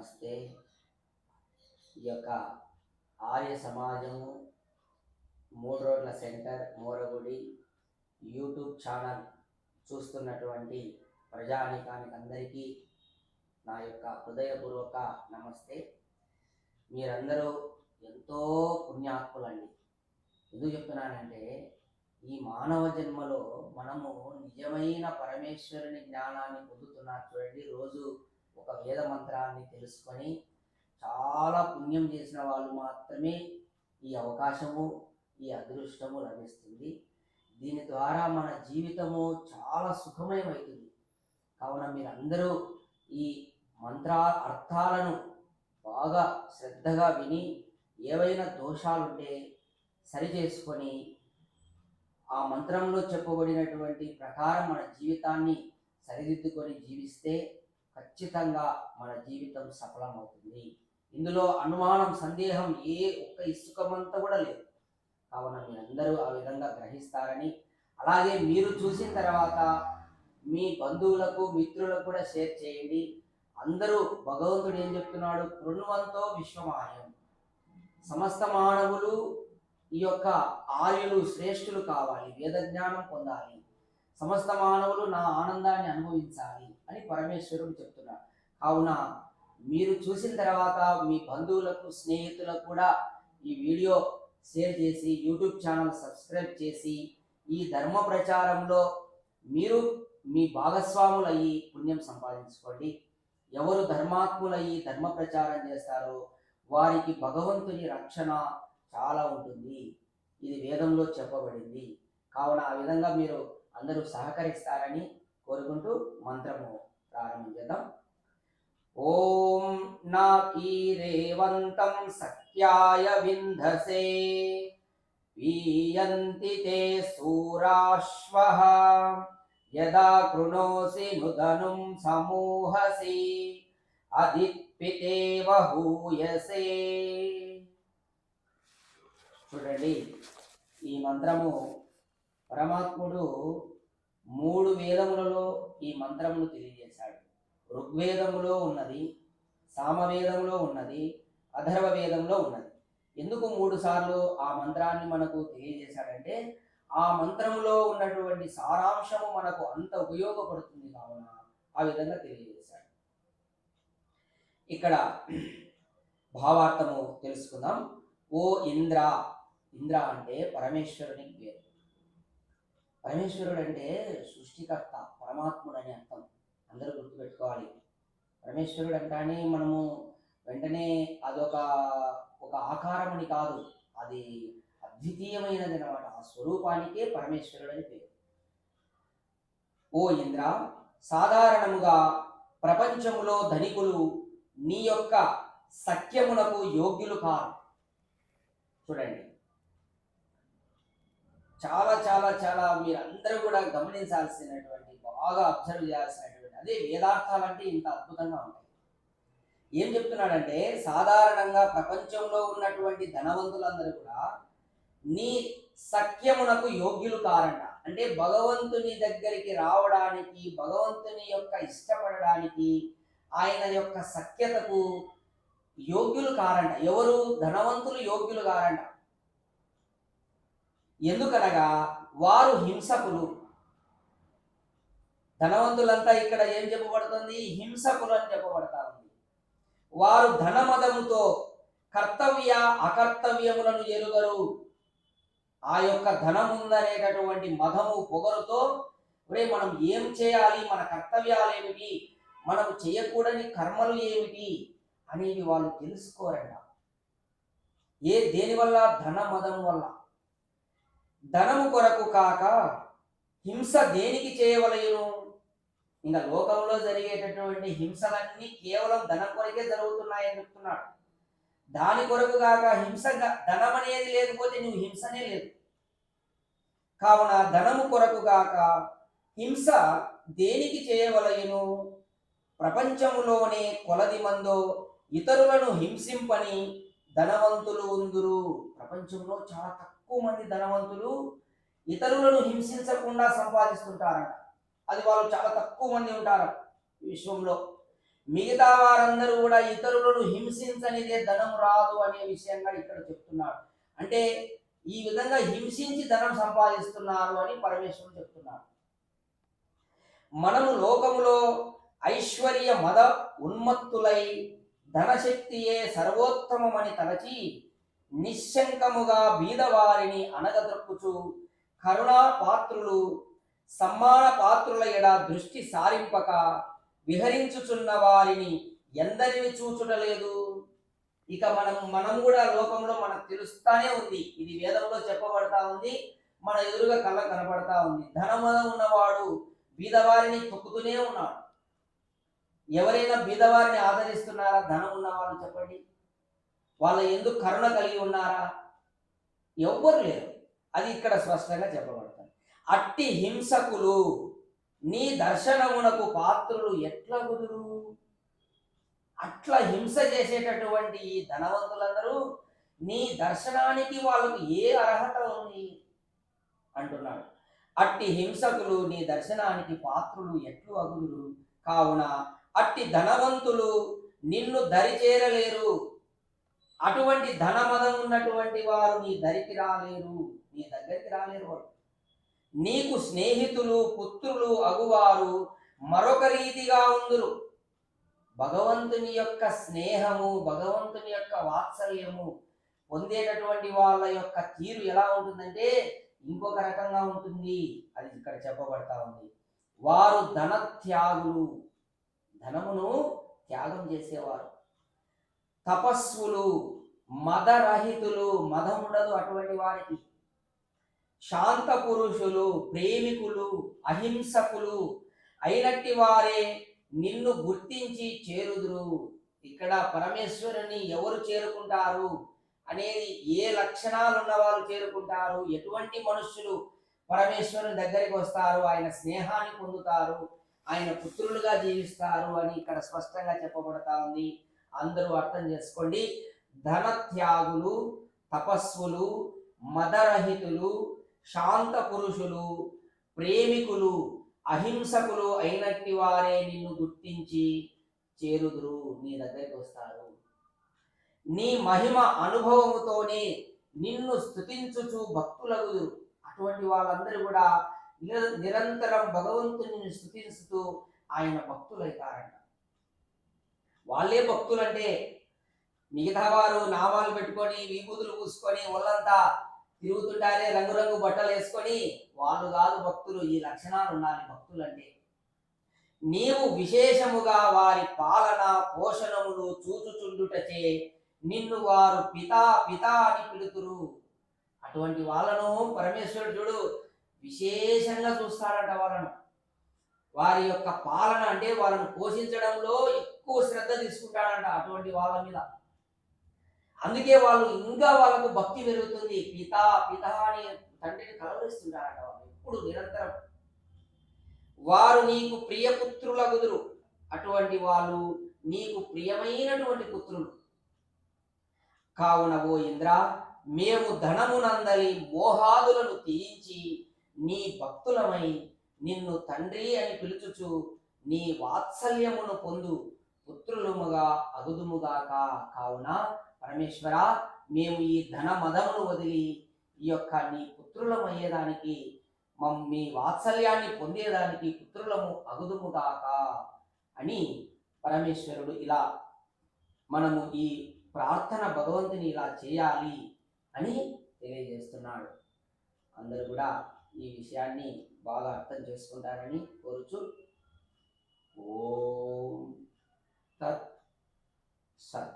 నమస్తే. ఈ యొక్క ఆర్య సమాజము మూడు రోడ్ల సెంటర్ మోరగుడి యూట్యూబ్ ఛానల్ చూస్తున్నటువంటి ప్రజానికానికి అందరికీ నా యొక్క హృదయపూర్వక నమస్తే. మీరందరూ ఎంతో పుణ్యాత్ములండి. ఎందుకు చెప్తున్నానంటే ఈ మానవ జన్మలో మనము నిజమైన పరమేశ్వరుని జ్ఞానాన్ని పొందుతున్నారు చూడండి. రోజు ఒక వేద మంత్రాన్ని తెలుసుకొని చాలా పుణ్యం చేసిన వాళ్ళు మాత్రమే ఈ అవకాశము ఈ అదృష్టము లభిస్తుంది. దీని ద్వారా మన జీవితము చాలా సుఖమయమవుతుంది. కావున మీరందరూ ఈ మంత్ర అర్థాలను బాగా శ్రద్ధగా విని ఏవైనా దోషాలుంటే సరిచేసుకొని ఆ మంత్రంలో చెప్పబడినటువంటి ప్రకారం మన జీవితాన్ని సరిదిద్దుకొని జీవిస్తే ఖచ్చితంగా మన జీవితం సఫలమవుతుంది. ఇందులో అనుమానం సందేహం ఏ ఒక్క ఇసుకమంతా కూడా లేదు. కావున మీరందరూ ఆ విధంగా గ్రహిస్తారని అలాగే మీరు చూసిన తర్వాత మీ బంధువులకు మిత్రులకు కూడా షేర్ చేయండి. అందరూ భగవంతుడు ఏం చెప్తున్నాడు? కృణ్వంతో విశ్వమాయం సమస్త మానవులు ఈ యొక్క ఆర్యులు శ్రేష్ఠులు కావాలి. వేద జ్ఞానం పొందాలి. సమస్త మానవులు నా ఆనందాన్ని అనుభవించాలి. అని పరమేశ్వరుడు చెప్తున్నాడు కావున మీరు చూసిన తర్వాత మీ బంధువులకు స్నేహితులకు కూడా ఈ వీడియో షేర్ చేసి యూట్యూబ్ ఛానల్ సబ్స్క్రైబ్ చేసి ఈ ధర్మ ప్రచారంలో మీరు మీ భాగస్వాములయ్యి పుణ్యం సంపాదించుకోండి. ఎవరు ధర్మాత్ములయ్యి ధర్మ ప్రచారం చేస్తారో వారికి భగవంతుని రక్షణ చాలా ఉంటుంది. ఇది వేదంలో చెప్పబడింది. కావున ఆ విధంగా మీరు అందరూ సహకరిస్తారని కోరుకుంటూ మంత్రము ప్రారంభం చేద్దాం. ఓం నా కీరేవంతం సఖ్యాయ వింధసే పీయంతి తే సూరాశ్వః యదా కృణోసి నుదనుం సమూహసి అదిత్పితేవ హూయసే. చూడండి ఈ మంత్రము పరమాత్ముడు మూడు వేదములలో ఈ మంత్రమును తెలియజేశాడు. ఋగ్వేదములో ఉన్నది సామవేదములో ఉన్నది అధర్వ వేదంలో ఉన్నది. ఎందుకు మూడు సార్లు ఆ మంత్రాన్ని మనకు తెలియజేశాడంటే ఆ మంత్రంలో ఉన్నటువంటి సారాంశము మనకు అంత ఉపయోగపడుతుంది కావున ఆ విధంగా తెలియజేశాడు. ఇక్కడ భావార్థము తెలుసుకుందాం. ఓ ఇంద్ర ఇంద్ర అంటే పరమేశ్వరుని పేరు. పరమేశ్వరుడు అంటే సృష్టికర్త పరమాత్ముడు అని అర్థం. అందరూ గుర్తుపెట్టుకోవాలి. పరమేశ్వరుడు అంటానే మనము వెంటనే అదొక ఒక ఆకారం అని కాదు. అది అద్వితీయమైనది అనమాట ఆ స్వరూపానికే పరమేశ్వరుడు అని పేరు. ఓ ఇంద్ర సాధారణముగా ప్రపంచములో ధనికులు నీ యొక్క సత్యమునకు యోగ్యులు కారు. చూడండి. చాలా చాలా చాలా మీరందరూ కూడా గమనించాల్సినటువంటి బాగా అబ్జర్వ్ చేయాల్సినటువంటి అదే వేదార్థాలు అంటే ఇంత అద్భుతంగా ఉంటాయి. ఏం చెప్తున్నాడంటే సాధారణంగా ప్రపంచంలో ఉన్నటువంటి ధనవంతులందరూ కూడా నీ సఖ్యమునకు యోగ్యులు కారంట అంటే భగవంతుని దగ్గరికి రావడానికి భగవంతుని యొక్క ఇష్టపడడానికి ఆయన యొక్క సఖ్యతకు యోగ్యులు కారంట ఎవరు? ధనవంతులు యోగ్యులు కారంట ఎందుకనగా వారు హింసకులు. ధనవంతులంతా ఇక్కడ ఏం చెప్పబడుతుంది? హింసకులు అని చెప్పబడతా ఉంది. వారు ధనమదముతో కర్తవ్య అకర్తవ్యములను ఎరుగరు. ఆ యొక్క ధనముందనేటటువంటి మదము పొగరుతో ఒరే మనం ఏం చేయాలి? మన కర్తవ్యాలు ఏమిటి? మనం చేయకూడని కర్మలు ఏమిటి? అనేవి వాళ్ళు తెలుసుకోరంట. ఏ దేనివల్ల? ధన మదం వల్ల. ధనము కొరకు కాక హింస దేనికి చేయవలయును? ఇంకా లోకంలో జరిగేటటువంటి హింసలన్నీ కేవలం ధనం కొరకే జరుగుతున్నాయని చెప్తున్నాడు. దాని కొరకు కాక హింస ధనం అనేది లేకపోతే నువ్వు హింసనే లేదు. కావున ధనము కొరకు కాక హింస దేనికి చేయవలయును? ప్రపంచములోనే కొలది మందో ఇతరులను హింసింపని ధనవంతులు ఉందురు. ప్రపంచంలో చాలా తక్కువ మంది ధనవంతులు ఇతరులను హింసించకుండా సంపాదిస్తుంటారట. అది వాళ్ళు చాలా తక్కువ మంది ఉంటారు విశ్వంలో. మిగతా వారందరూ కూడా ఇతరులను హింసించనిదే ధనం రాదు అనే విషయంగా ఇక్కడ చెప్తున్నాడు అంటే ఈ విధంగా హింసించి ధనం సంపాదిస్తున్నారు అని పరమేశ్వరుడు చెప్తున్నాడు మనము లోకములో ఐశ్వర్య మద ఉన్మత్తులై ధనశక్తియే సర్వోత్తమమని తలచి నిశ్శంకముగా బీదవారిని అనగదొక్కుచు కరుణా పాత్రులు సమ్మాన పాత్రుల ఎడ దృష్టి సారింపక విహరించుచున్న వారిని ఎందరిని చూచుటలేదు? ఇక మనం మనం కూడా లోకంలో మనకు తెలుస్తానే ఉంది. ఇది వేదంలో చెప్పబడతా ఉంది. మన ఎదురుగా కళ్ళ కనబడతా ఉంది. ధనమున ఉన్నవాడు బీదవారిని తొక్కుతూనే ఉన్నాడు. ఎవరైనా బీదవారిని ఆదరిస్తున్నారా? ధనం ఉన్నవాళ్ళు చెప్పండి. వాళ్ళ ఎందుకు కరుణ కలిగి ఉన్నారా? ఎవ్వరు లేరు. అది ఇక్కడ స్పష్టంగా చెప్పబడుతుంది. అట్టి హింసకులు నీ దర్శనమునకు పాత్రులు ఎట్లా కుదురు అట్లా హింస చేసేటటువంటి ఈ ధనవంతులందరూ నీ దర్శనానికి వాళ్ళకు ఏ అర్హత ఉంది? అంటున్నాడు. అట్టి హింసకులు నీ దర్శనానికి పాత్రులు ఎట్లు అగుదురు? కావున అట్టి ధనవంతులు నిన్ను దరిచేరలేరు. అటువంటి ధనమదం ఉన్నటువంటి వారు నీ దరికి రాలేరు నీ దగ్గరికి రాలేరు వారు. నీకు స్నేహితులు పుత్రులు అగువారు మరొక రీతిగా ఉందురు. భగవంతుని యొక్క స్నేహము భగవంతుని యొక్క వాత్సల్యము పొందేటటువంటి వాళ్ళ యొక్క తీరు ఎలా ఉంటుందంటే ఇంకొక రకంగా ఉంటుంది. అది ఇక్కడ చెప్పబడతా ఉంది. వారు ధన త్యాగులు ధనమును త్యాగం చేసేవారు. తపస్సులు మదరహితులు మదం ఉండదు అటువంటి వారికి. శాంత పురుషులు ప్రేమికులు అహింసకులు అయినట్టి వారే నిన్ను గుర్తించి చేరుదురు. ఇక్కడ పరమేశ్వరుని ఎవరు చేరుకుంటారు అనేది ఏ లక్షణాలు ఉన్న వాళ్ళు చేరుకుంటారు ఎటువంటి మనుష్యులు పరమేశ్వరుని దగ్గరికి వస్తారు ఆయన స్నేహాన్ని పొందుతారు ఆయన పుత్రులుగా జీవిస్తారు అని ఇక్కడ స్పష్టంగా చెప్పబడతా ఉంది. అందరూ అర్థం చేసుకోండి. ధనత్యాగులు తపస్సులు మదరహితులు శాంత పురుషులు ప్రేమికులు అహింసకులు అయినట్టి వారే నిన్ను గుర్తించి చేరుదురు నీ దగ్గరికి వస్తారు. నీ మహిమ అనుభవముతోనే నిన్ను స్థుతించుచు భక్తులగుదురు. అటువంటి వాళ్ళందరూ కూడా నిర- నిరంతరం భగవంతుని స్థుతిస్తూ ఆయన భక్తులైతారంట. వాళ్ళే భక్తులంటే మిగతా వారు నామాలు పెట్టుకొని విభూతులు పూసుకొని ఒళ్ళంతా తిరుగుతుంటారే రంగురంగు బట్టలు వేసుకొని వాళ్ళు కాదు భక్తులు ఈ లక్షణాలు ఉండాలి భక్తులు అంటే నీవు విశేషముగా వారి పాలన పోషణములు చూచుచుండుటచే నిన్ను వారు పితా పితా అని పిలుతురు. అటువంటి వాళ్ళను పరమేశ్వరుడు విశేషంగా చూస్తారట వాళ్ళను. వారి యొక్క పాలన అంటే వాళ్ళను పోషించడంలో ఎక్కువ శ్రద్ధ తీసుకుంటాడంట అటువంటి వాళ్ళ మీద. అందుకే వాళ్ళు ఇంకా వాళ్ళకు భక్తి పెరుగుతుంది. పిత పిత అని తండ్రిని కలవరిస్తుంటారట వాళ్ళు. ఎప్పుడు నిరంతరం. వారు నీకు ప్రియపుత్రులగుదురు అటువంటి వాళ్ళు నీకు ప్రియమైనటువంటి పుత్రులు. కావున ఓ ఇంద్ర మేము ధనమునందలి మోహాదులను తీయించి నీ భక్తులమై నిన్ను తండ్రి అని పిలుచుచు నీ వాత్సల్యమును పొందు. పుత్రులముగా అగుదుముగాక. కావున పరమేశ్వర మేము ఈ ధన మదమును వదిలి ఈ యొక్క నీ పుత్రులమయ్యేదానికి మమ్ మీ వాత్సల్యాన్ని పొందేదానికి పుత్రులము అగుదుముగాక అని పరమేశ్వరుడు ఇలా మనము ఈ ప్రార్థన భగవంతుని ఇలా చేయాలి అని తెలియజేస్తున్నాడు. అందరూ కూడా ఈ విషయాన్ని బాగా అర్థం చేసుకుంటారని కోరుచు. ఓం tat sat.